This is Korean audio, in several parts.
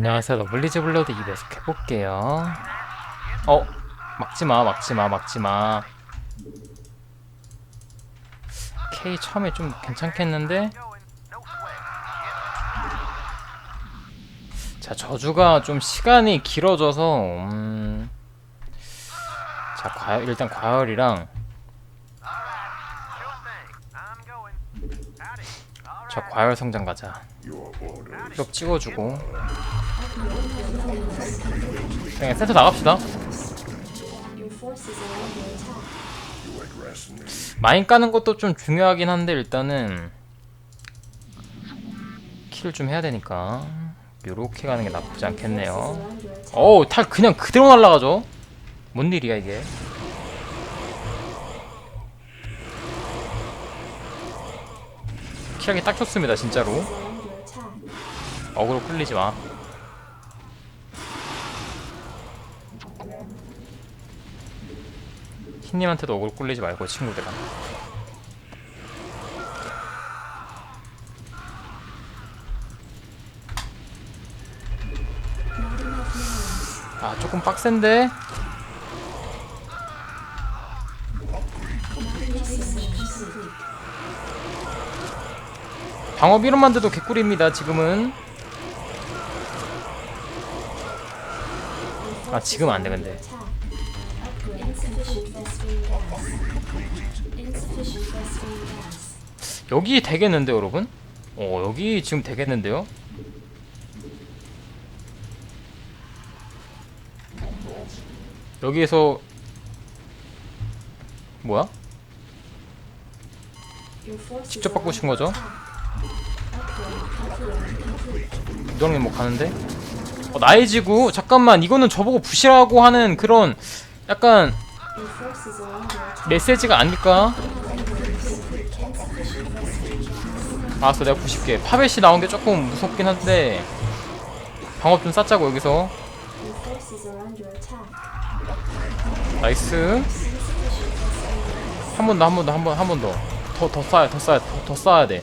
안녕하세요. 러블리즈 블러드 2배속 해볼게요. 어, 막지마, 막지마, 막지마. K 처음에 좀 괜찮겠는데? 자, 저주가 좀 시간이 길어져서, 음. 자, 과열, 일단 과열이랑, 자, 과열 성장 가자. 벽 찍어주고. 그냥 센터 나갑시다. 마인 까는 것도 좀 중요하긴 한데 일단은 킬을 좀 해야 되니까 요렇게 가는 게 나쁘지 않겠네요. 어우 탈 그냥 그대로 날라가죠. 뭔 일이야 이게? 킬하기 딱 좋습니다 진짜로. 어그로 끌리지 마. 흰님한테도 어그로 끌리지 말고 친구들아. 아 조금 빡센데? 방어 비로만 돼도 개꿀입니다 지금은. 아 지금 안돼 근데. 여기 되겠는데 여러분? 어 여기 지금 되겠는데요? 여기에서 뭐야? 직접 바꾸신 거죠? 이동님 뭐 가는데? 어, 나의 지구? 잠깐만 이거는 저보고 부시라고 하는 그런 약간. 메시지가 아닐까? 알았어 내가 90개 파벳이 나온 게 조금 무섭긴 한데 방업 좀 쌓자고 여기서. 나이스. 한 번 더 한 번 더 한 번 한 번더더 더 쌓아 더 쌓아 더, 더 쌓아야 돼.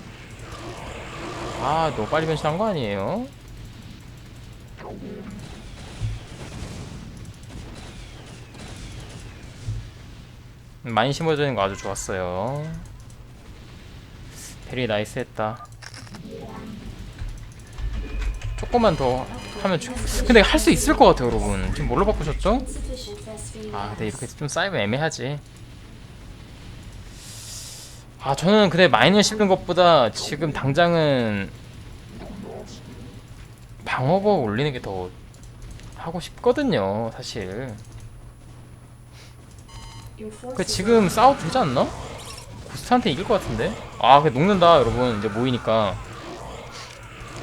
아 너무 빨리 변신한 거 아니에요? 음, 많이 심어져 있는 거 아주 좋았어요. 베리 나이스 했다. 조금만 더 하면 좋. 근데 할 수 있을 것 같아요, 여러분. 지금 뭘로 바꾸셨죠? 아, 근데. 이렇게 좀 쌓이면 애매하지. 아, 저는 근데 마인을 씹는 것보다 지금 당장은 방어거 올리는 게 더 하고 싶거든요, 사실. 그 지금 싸워도 되지 않나? 고스트한테 이길 것 같은데? 아, 그 녹는다, 여러분. 이제 모이니까.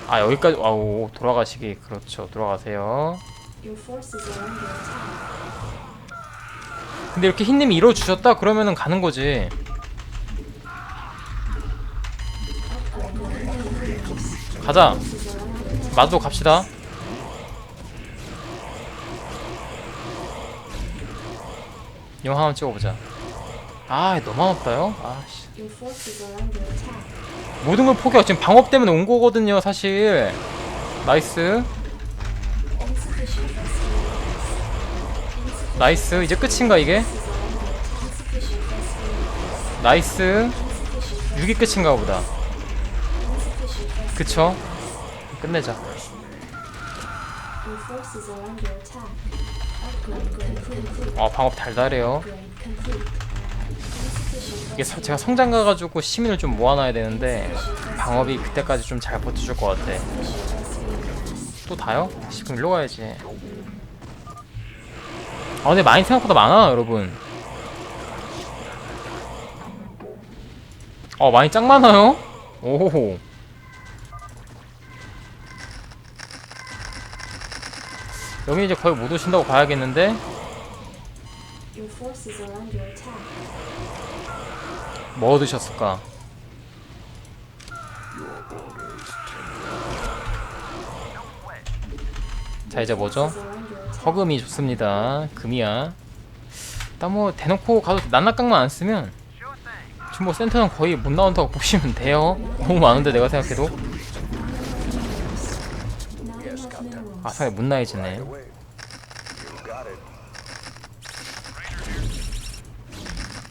아, 여기까지, 아우, 돌아가시기. 그렇죠. 돌아가세요. 근데 이렇게 흰님이 이뤄주셨다? 그러면은 가는 거지. 가자. 마도 갑시다. 영화 한번 찍어보자. 아, 너무 없다요? 아씨. 모든 걸 포기하고 지금 방업 때문에 온 거거든요, 사실. 나이스. 나이스. 이제 끝인가, 이게? 나이스. Insufficient 6이 끝인가 보다. 그쵸? 끝내자. 어, 방업 달달해요. 이게 서- 제가 성장 가가지고 시민을 좀 모아놔야 되는데 방업이 그때까지 좀 잘 버텨줄 것 같아. 또 다요? 지금 일로 가야지. 아 근데 많이 생각보다 많아 여러분. 어 많이 짱 많아요? 오호. 여기 이제 거의 못 오신다고 봐야겠는데 Your forces are under attack. 뭐 얻으셨을까? 자 이제 뭐죠? 허금이 좋습니다. 금이야. 일단 뭐 대놓고 가도 난낙강만 안 쓰면 지금 뭐 센터는 거의 못 나온다고 보시면 돼요. 너무 많은데 내가 생각해도. 아 상대 문나이즈네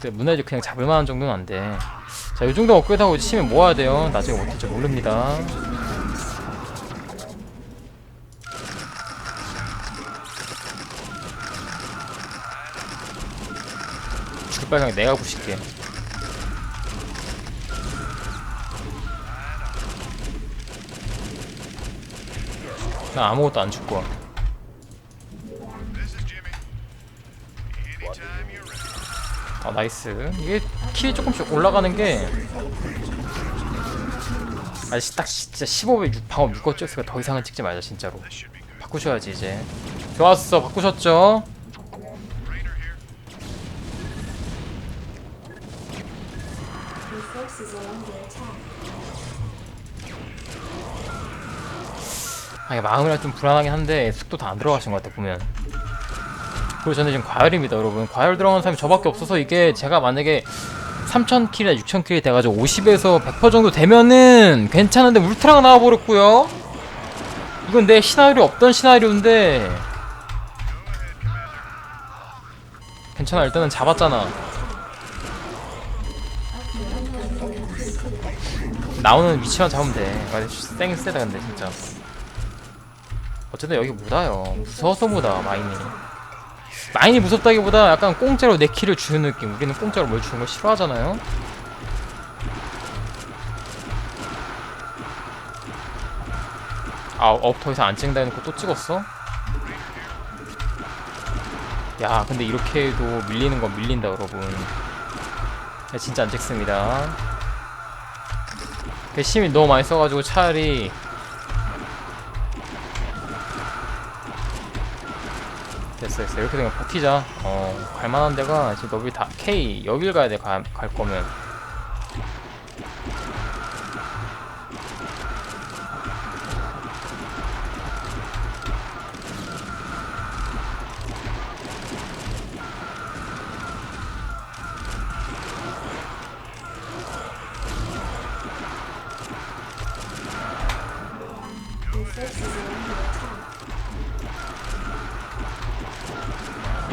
근데 문나이즈 그냥 잡을 만한 정도는 안 돼. 자 요정도 업그레이드 하고 치면 모아야 돼요? 나중에 못할지 모릅니다. 죽을 그냥 내가 부실게. 나 아무것도 안 죽고 나이스. 이게 킬이 조금씩 올라가는 게 아직 딱 진짜 15배 6 방어 6거 찍었으니까 더 이상은 찍지 말자 진짜로. 바꾸셔야지 이제. 좋았어 바꾸셨죠. 아, 이게 마음이랑 좀 불안하긴 한데 속도 다 안 들어가신 것 같아 보면 그리고 저는 지금 과열입니다 여러분. 과열 들어가는 사람이 저밖에 없어서 이게 제가 만약에 3000킬이나 6000킬이 돼가지고 50에서 100% 정도 되면은 괜찮은데 울트라가 나와버렸고요. 이건 내 시나리오 없던 시나리오인데. 괜찮아 일단은 잡았잖아. 나오는 위치만 잡으면 돼. 아, 쌩 세다 근데 진짜. 어쨌든 여기 못 와요. 무서워서 못 와 마인이 마인이 무섭다기보다 약간 공짜로 내 키를 주는 느낌 우리는 공짜로 뭘 주는 걸 싫어하잖아요 아, 업더 이상 안 찍는다 해놓고 또 찍었어? 야, 근데 이렇게 해도 밀리는 건 밀린다, 여러분. 야, 진짜 안 찍습니다. 배심이 너무 많이 써가지고 차라리 됐어 됐어 이렇게 되면 버티자. 어 갈만한 데가 지금 너비 다 K 여길 가야 돼 갈 거면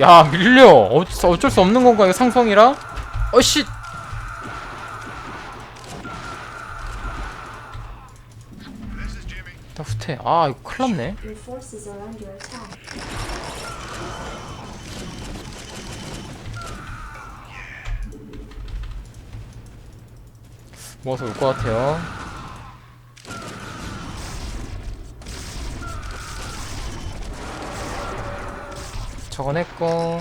야 밀려. 어쩔, 어쩔 수 없는 건가 이거 상성이라? 어씨. 나 후퇴. 아 이거 큰일 났네. Your forces are under attack. 모아서 올 것 같아요 저건 했고.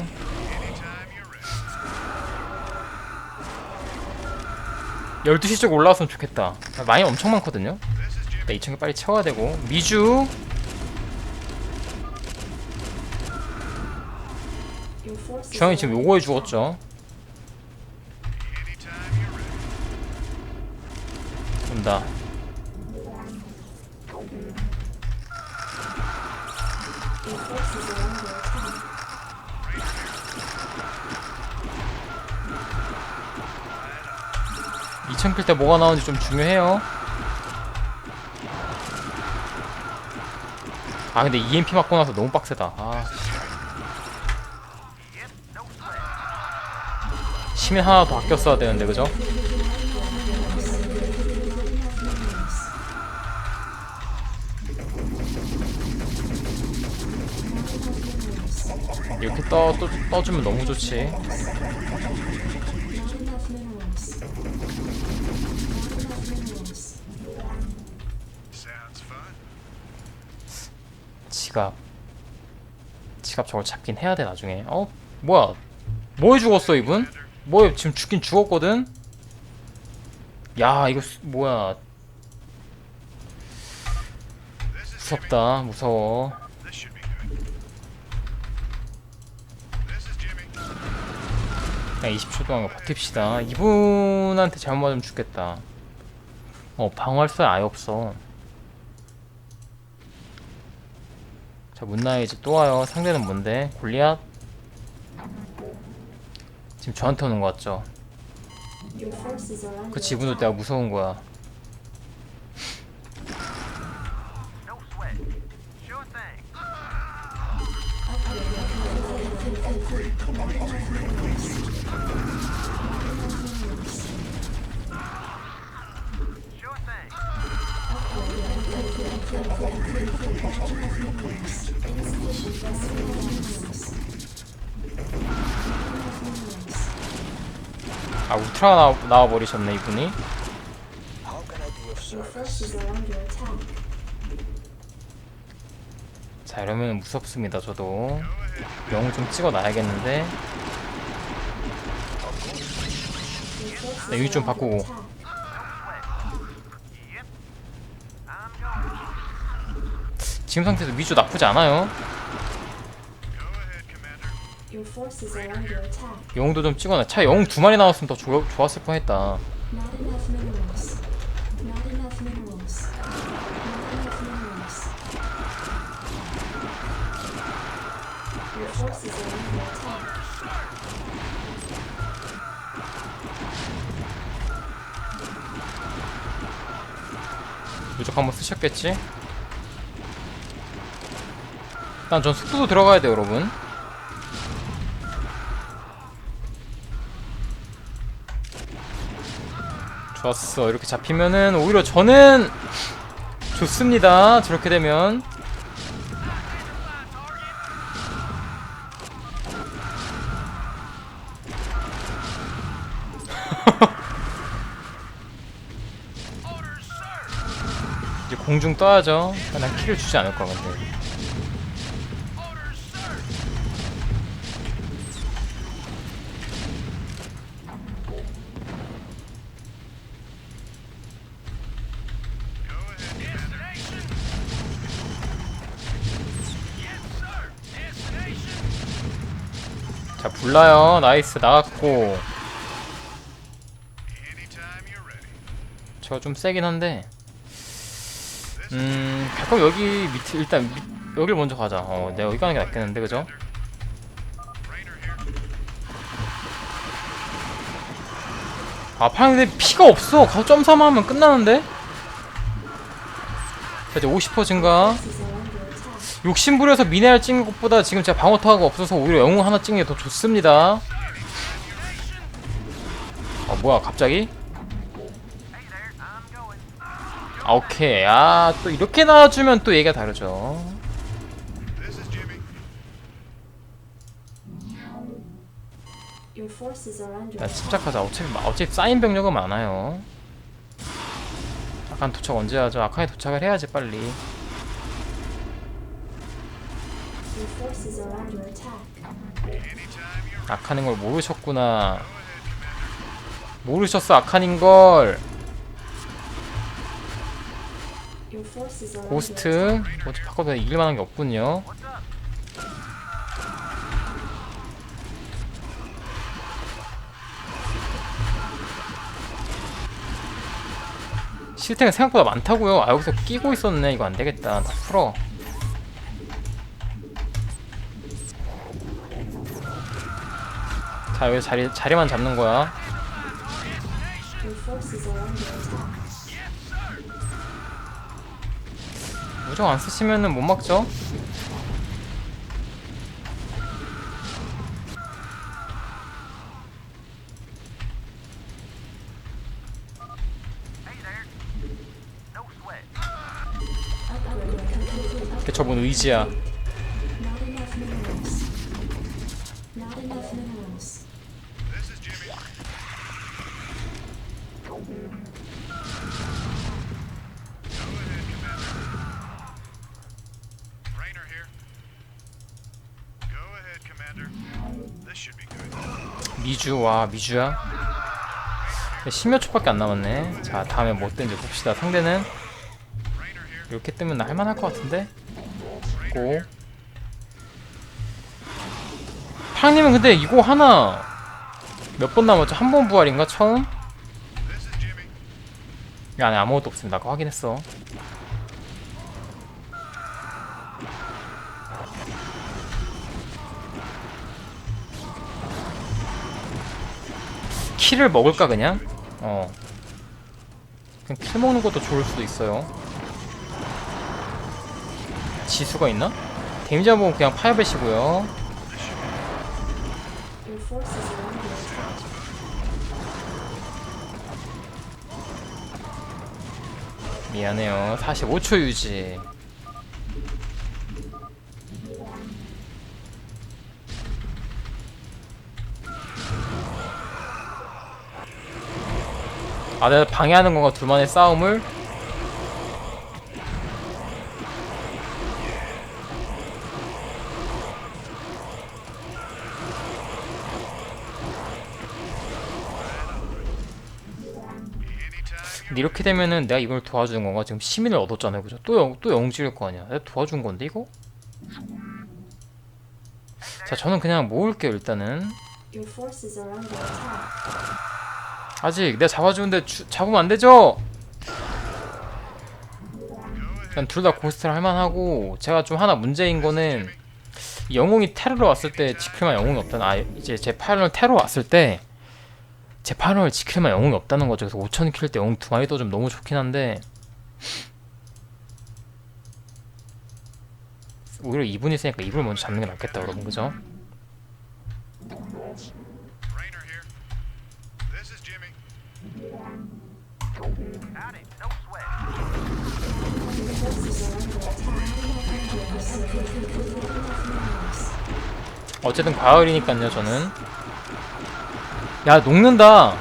열두 시 쪽 올라왔으면 좋겠다. 많이 엄청 많거든요? 나 2층에 빨리 채워야 되고. 미주! 주황이 지금 요거에. 죽었죠 때 뭐가 나오는지 좀 중요해요. 아 근데 EMP 맞고 나서 너무 빡세다. 아. 씨. 시민 하나 더 아꼈어야 되는데 그죠? 이렇게 떠, 떠, 떠주면 너무 좋지. 지갑 지갑 저걸 잡긴 해야 돼 나중에. 어? 뭐야? 뭐에 죽었어 이분? 뭐에 지금 죽긴 죽었거든? 야 이거 수- 뭐야? 무섭다 무서워. 그냥 20초 동안 버팁시다. 이분한테 잘못 맞으면 죽겠다. 어 방어할 수 아예 없어 자 문나이즈 또 와요 상대는 뭔데 골리앗 지금 저한테 오는 거 같죠 그 지분도 attack. 내가 무서운 거야. 아 울트라가 나와, 나와 버리셨네 이분이 are under attack. 자 이러면 무섭습니다 저도 영웅 좀 찍어놔야겠는데 네, 여기 좀 바꾸고. 지금 상태에서 미주 나쁘지 않아요. 영웅도 좀 찍어놔 차 영웅 두 마리 나왔으면 더 좋, 좋았을 뻔했다. 무적 한번 쓰셨겠지? 일단 전 속도도 들어가야 돼요 여러분. 좋았어. 이렇게 잡히면은 오히려 저는 좋습니다. 저렇게 되면. 이제 공중 떠야죠. 난 킬을 주지 않을 거야 근데 자 불나요 나이스 나갔고. 저가 좀 세긴 한데 음 가끔 여기 밑에 일단 밑, 여길 먼저 가자 어 내가 여기 가는 게 낫겠는데 그죠? 아 파랑 근데 피가 없어 가서 점삼 하면 끝나는데? 자 이제 50% 증가 Forces are under attack. 욕심부려서 미네랄 찍는 것보다 지금 제가 방어 타워가 없어서 오히려 영웅 하나 찍는 게 더 좋습니다 어 뭐야 갑자기? 아 오케이 아 또 이렇게 나와주면 또 얘기가 다르죠 attack. 침착하자 어차피 어차피 쌓인 병력은 많아요 아칸 도착 언제 하죠? 아칸에 도착을 해야지 빨리 아칸인 걸 모르셨구나. 모르셨어 아칸인 걸. 고스트. 어차피 바꿔도 이길 만한 게 없군요. 실탱이 생각보다 많다고요. 아 여기서 끼고 있었네. 이거 안 되겠다. 다 풀어 자 여기 자리, 자리만 잡는 거야. 무적 안 쓰시면은 못 막죠? 뭔 의지야 미주 와 미주야 10몇 초밖에 안 남았네 자 다음에 뭐 뜨는지 봅시다 상대는. 이렇게 뜨면 나 할만할 것 같은데 고 파랑님은 근데 이거 하나 몇 번 남았죠? 한 번 부활인가 처음? 이 안에 아무것도 없습니다 아까 확인했어 키를 먹을까 그냥? 어 그냥 킬 먹는 것도 좋을 수도 있어요 지수가 있나? 데미지 한번 그냥 attack. 미안해요 45초 유지 아 내가 방해하는 건가 둘만의 싸움을 근데 이렇게 되면은 내가 이걸 도와주는 건가? 지금 시민을 얻었잖아요, 그죠? 또 영, 또 영웅 찍을 거 아니야? 내가 도와준 건데 이거? 자, 저는 그냥 모을게요 일단은. 아직 내가 잡아주는데 주, 잡으면 안 되죠? 일단 둘 다 고스트를 할만하고 제가 좀 하나 문제인 거는 이 영웅이 테러로 왔을 때 지킬만 영웅이 없다는 아 이제 제 파일럿 테러 왔을 때 제 파일럿을 지킬만 영웅이 없다는 거죠. 그래서 5천 킬때 영웅 두 마리 떠좀 너무 좋긴 한데 오히려 이분이 있으니까 이분을 먼저 잡는 게 낫겠다 여러분 그죠? 어쨌든 과열이니까요 저는. 야 녹는다.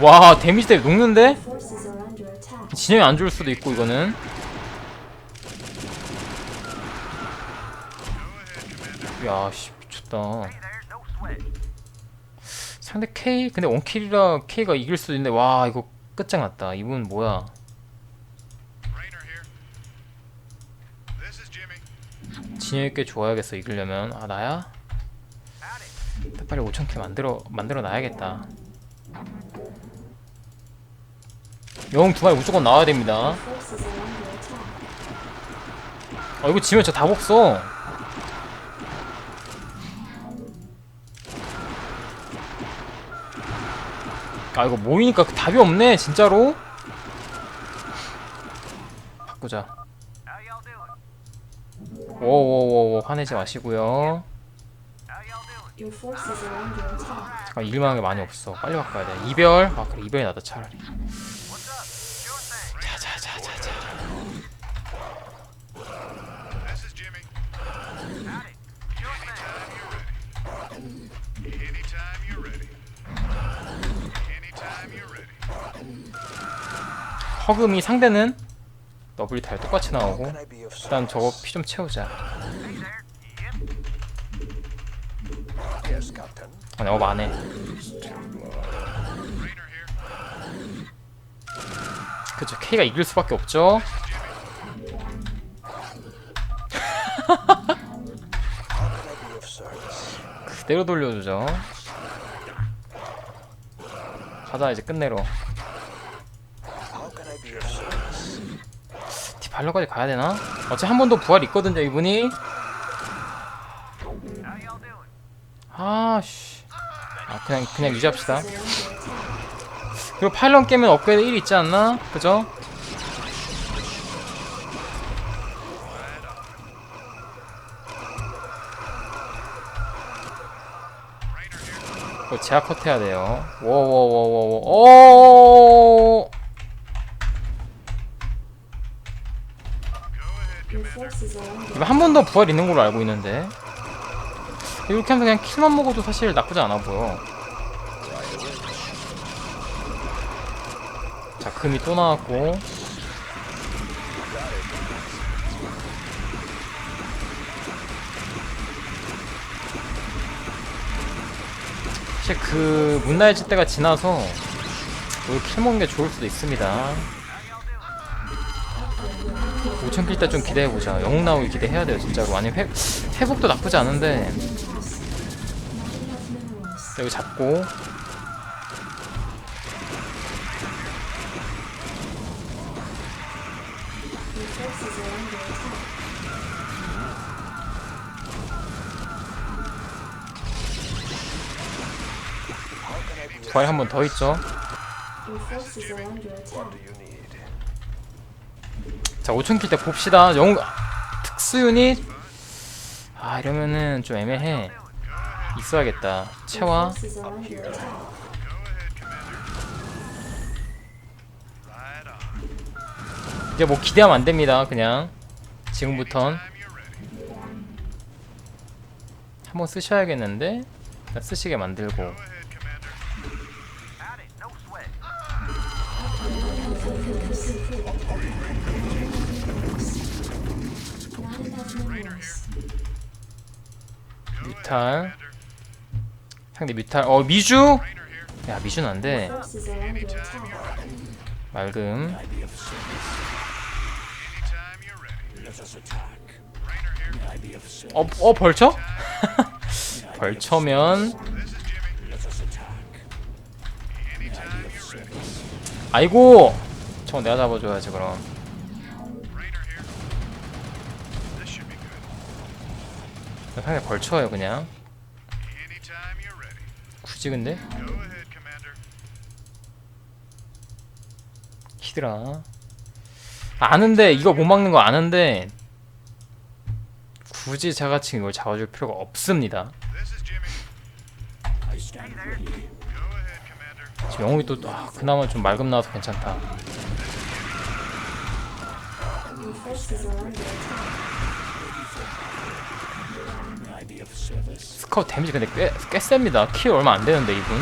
와 데미지 때문에 녹는데? 진영이 안 좋을 수도 있고 이거는. 야씨 미쳤다. 상대 K? 근데 원킬이라 K가 이길 수도 있는데 와 이거 끝장났다. 이분 뭐야 진영이 꽤 좋아야겠어 이기려면. 아 나야? 빨리 5천킬 만들어 만들어 놔야겠다. 영웅 두 마리 무조건 나와야 됩니다. 아 이거 지면 저답 없어. 아 이거 모이니까 그 답이 없네 진짜로. 바꾸자 오오오오 화내지 마시고요 Your forces are under attack. 잠깐 일만 한 게 많이 없어 빨리 바꿔야 돼 이별 아 그래 이별이 낫다 차라리 자자자자자. 허금이 상대는 더블 달 똑같이 나오고 일단 저거 피 좀 채우자. 아 많네 Rainer here. 그쵸 K가 이길 수밖에 없죠? 그대로 돌려주죠. 가자 이제 끝내러 발러까지 가야 되나? 어차피 한 번 더 부활 있거든요 이분이 아 씨 아 그냥 그냥 유지합시다. 그리고 파일럿 깨면 업그레이드 1 있지 않나? 그죠? 제약 컷 해야 돼요. 워워워워워. 오! Go ahead, Your Commander. forces are under 이거 한 번 더 부활 있는 걸로 알고 있는데. 이렇게 하면 그냥 킬만 먹어도 사실 나쁘지 않아 보여. 자, 금이 또 나왔고. 사실 그 문나의 때가 지나서 오히려 킬 먹는 게 좋을 수도 있습니다. 5천 킬 때 좀 기대해보자. 영웅 나오기 기대해야 돼요, 진짜로. 아니면 회, 회복도 나쁘지 않은데. 여기 잡고. 부활 한번 더 있죠. Your forces are under attack. 자, 5천 킬 때 봅시다. 영웅 특수 유닛. 아, 이러면은 좀 애매해. 있어야겠다. 채화. 이제 뭐 기대하면 안 됩니다. 그냥 지금부턴. 한번 쓰셔야겠는데 쓰시게 만들고 뮤탈. 상대 뮤탈 어 미주. 야 미주는 안돼. 맑음. 어, 어 벌쳐? 벌쳐면. 아이고 저거 내가 잡아줘야지 그럼 상대 벌쳐요 그냥. 굳이 근데. 히드라 아는데 이거 못 막는 거 아는데 굳이 자가칭 이걸 잡아줄 필요가 없습니다. 지금 영웅이 또 아, 그나마 좀 맑음 나와서 괜찮다 스카우 데미지 근데 꽤, 꽤 셉니다 키 얼마 안 되는데 이분.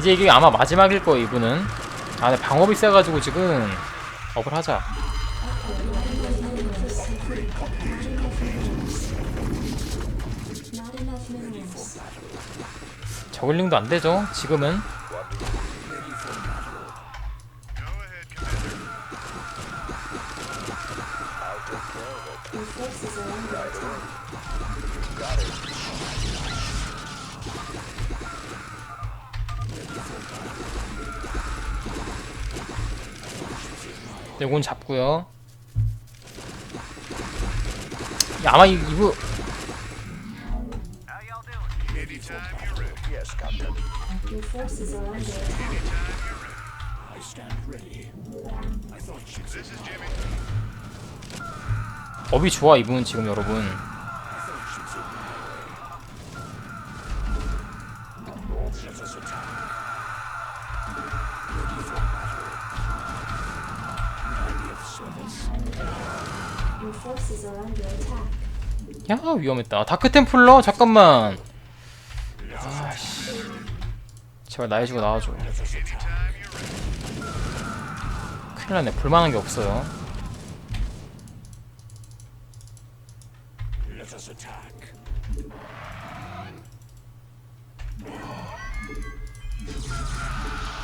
이제 이게 아마 마지막일 거예요 이분은 아 근데 방업이 세가지고 지금 업을 하자. 저글링도 안 되죠 지금은 요건 잡고요 야, 아마 이, 이거. 업이 좋아 이분 지금 여러분 야 위험했다. 다크 템플러? 잠깐만. 아씨. 제발 나해 주고 나와줘. 큰일 났네. 볼만한 게 없어요.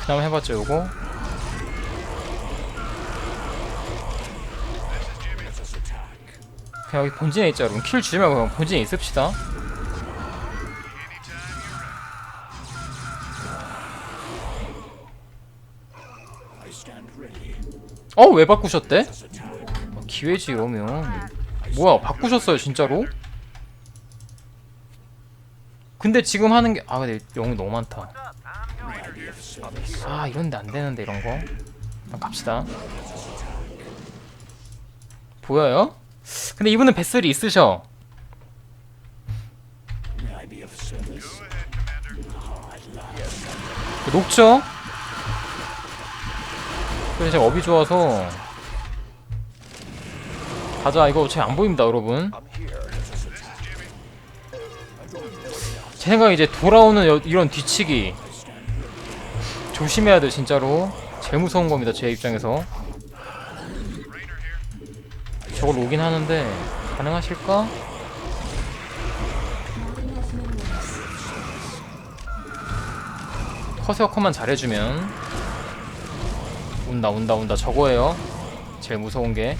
그다음 해봤죠 요거 그냥 여기 본진에 있자 여러분 킬 주지 말고 본진에 있읍시다 어 왜 바꾸셨대? 어, 기회지 이러면 뭐야 바꾸셨어요 진짜로? 근데 지금 하는 게 아 근데 영웅이 너무 많다 아 이런데 안 되는데 이런 거 갑시다 보여요? 근데 이분은 배슬이 있으셔. 녹죠? 그래서 제가 업이 좋아서. 가자. 이거 잘안 보입니다 여러분. 제 생각에 이제 돌아오는 여- 이런 뒤치기. 조심해야 돼 진짜로. 제일 무서운 겁니다 제 입장에서 저걸 오긴 하는데 가능하실까? Minerals. 커세어커만 잘해주면 온다 온다 온다 저거예요 제일 무서운 게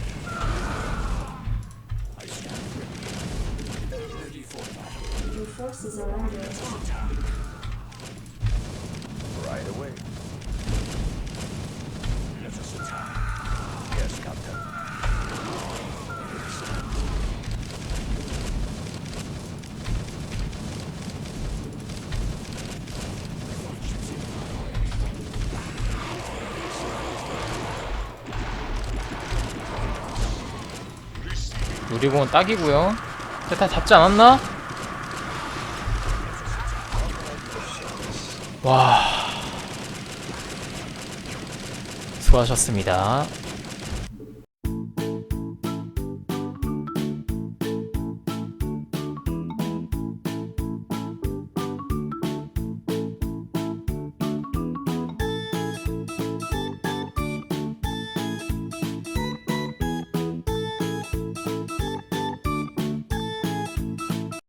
누리공은 딱이고요. 세타 잡지 않았나? 와. 수고하셨습니다